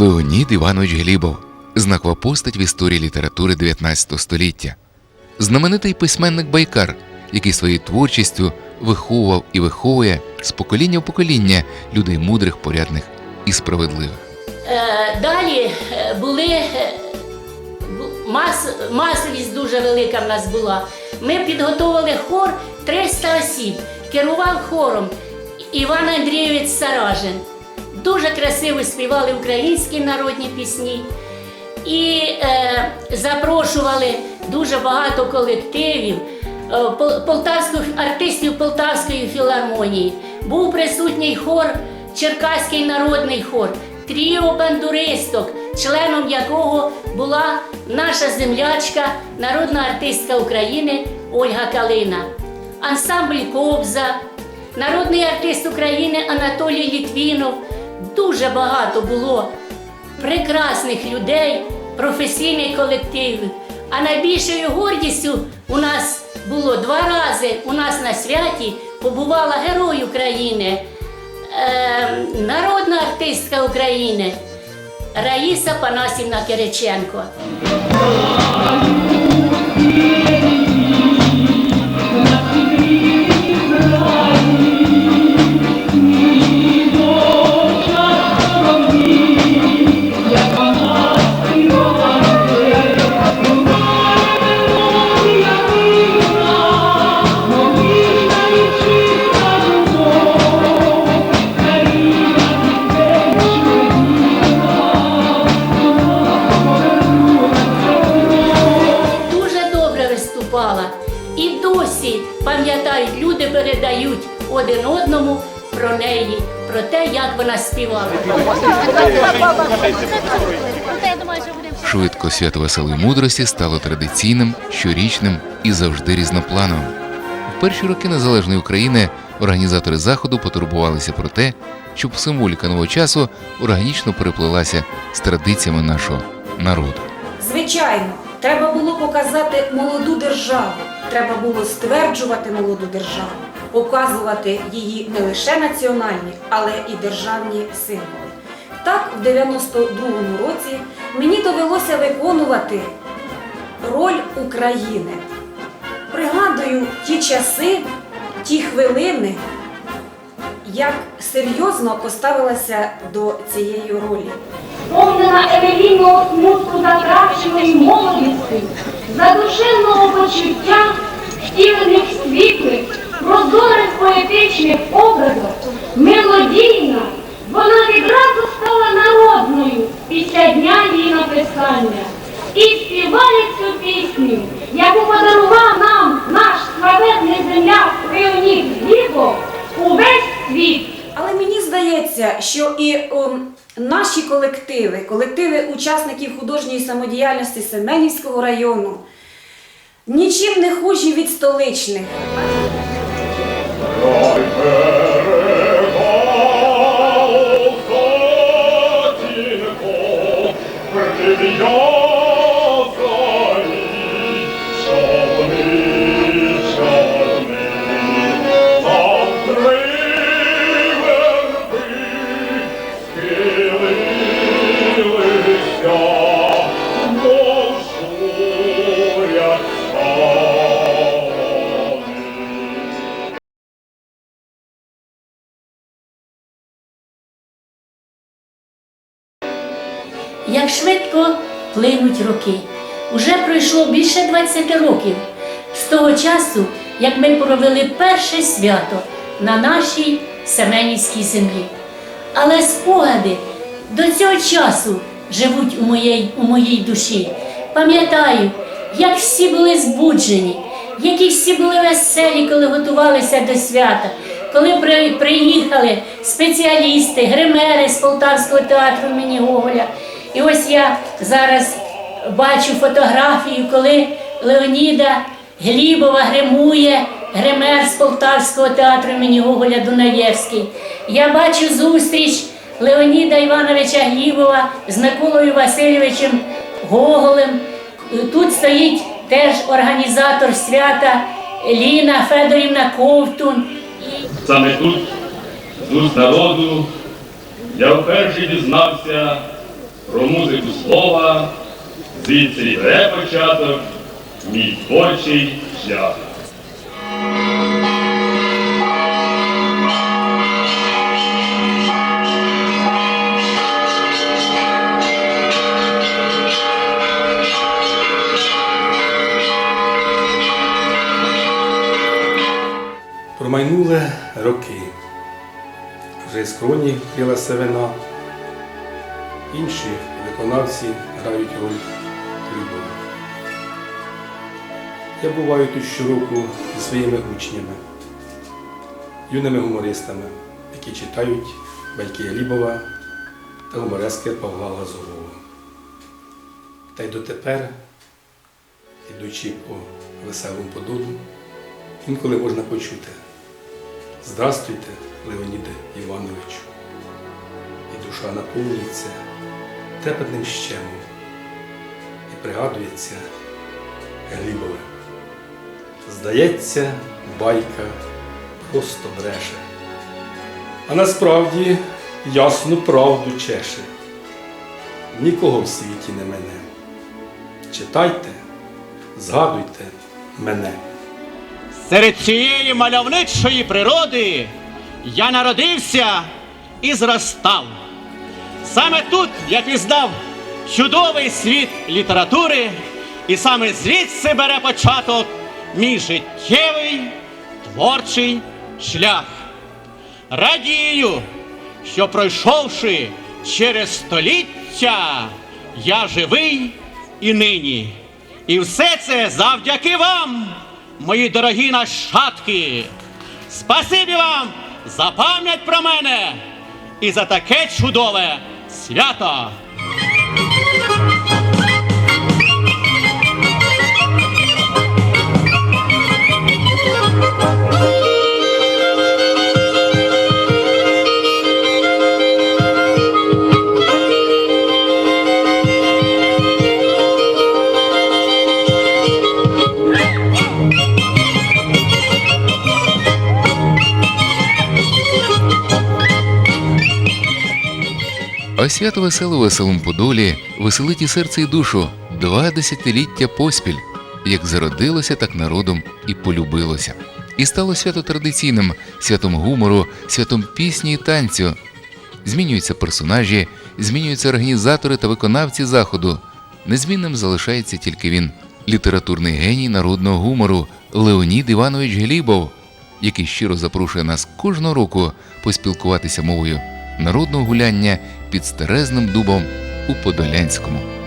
Леонід Іванович Глібов знакова постать в історії літератури 19 століття, знаменитий письменник Байкар, який своєю творчістю виховував і виховує з покоління в покоління людей мудрих, порядних і справедливих. Е, Далі е, були е, мас, масовість дуже велика в нас була. Ми підготували хор 300 осіб. Керував хором Іван Андрійович Саражин. Дуже красиво співали українські народні пісні. І е, запрошували дуже багато колективів, е, полтавських артистів Полтавської філармонії. Був присутній хор, Черкаський народний хор, тріо бандуристок, членом якого була наша землячка, народна артистка України Ольга Калина, ансамбль Кобза, народний артист України Анатолій Літвінов. Дуже багато було прекрасних людей, професійний колектив. А найбільшою гордістю у нас було два рази у нас на святі побувала герой України, е, народна артистка України Раїса Панасівна Кириченко. Пам'ятають, люди передають один одному про неї, про те, як вона співала. Швидко свято веселої мудрості стало традиційним, щорічним і завжди різноплановим. В перші роки незалежної України організатори заходу потурбувалися про те, щоб символіка нового часу органічно переплилася з традиціями нашого народу. Звичайно, треба було показати молоду державу. Треба було стверджувати молоду державу, показувати її не лише національні, але і державні символи. Так, в 92-му році мені довелося виконувати роль України. Пригадую ті часи, ті хвилини, як серйозно поставилася до цієї ролі. сповнена евелінного смутку затраченої молодості, задушевного почуття, втілених світлих, прозорих поетичних образах, мелодійна, вона відразу стала народною після дня її написання. І співає цю пісню, яку подарував нам наш славетний земляк Леонід Глібов, увесь світ. Але мені здається, що і о, наші колективи, колективи учасників художньої самодіяльності Семенівського району, нічим не хужі від столичних. Як швидко плинуть роки. Уже пройшло більше 20 років з того часу, як ми провели перше свято на нашій Семенівській землі. Але спогади до цього часу живуть у моїй, у моїй душі. Пам'ятаю, як всі були збуджені, які всі були веселі, коли готувалися до свята, коли приїхали спеціалісти, гримери з Полтавського театру імені Гоголя. Я зараз бачу фотографію, коли Леоніда Глібова гримує гример з Полтавського театру імені Гоголя Дунаєвський. Я бачу зустріч Леоніда Івановича Глібова з Миколою Васильовичем Гоголем. Тут стоїть теж організатор свята Ліна Федорівна Ковтун. Саме тут, з народу, я вперше дізнався про музику слова, звідси й бере початок мій творчий шлях. Промайнули роки. Вже з кроні крила севина. Інші виконавці грають роль любові. Я буваю тут щороку зі своїми учнями, юними гумористами, які читають байки Глібова та гуморески Павла Лазового. Та й дотепер, ідучи по веселому подолу, інколи можна почути. Здрастуйте, Леоніде Івановичу. І душа наповнюється трепетним щемом і пригадується Глібове. Здається, байка просто бреше. А насправді ясну правду чеше. Нікого в світі не мене. Читайте, згадуйте мене. Серед цієї мальовничої природи я народився і зростав. Саме тут я пізнав чудовий світ літератури, і саме звідси бере початок мій життєвий творчий шлях. Радію, що пройшовши через століття, я живий і нині. І все це завдяки вам, мої дорогі нащадки. Спасибі вам за пам'ять про мене і за таке чудове свято. А свято весело у Подолі веселить і серце і душу два десятиліття поспіль, як зародилося, так народом і полюбилося. І стало свято традиційним, святом гумору, святом пісні і танцю. Змінюються персонажі, змінюються організатори та виконавці заходу. Незмінним залишається тільки він, літературний геній народного гумору Леонід Іванович Глібов, який щиро запрошує нас кожного року поспілкуватися мовою народного гуляння під старезним дубом у Подолянському.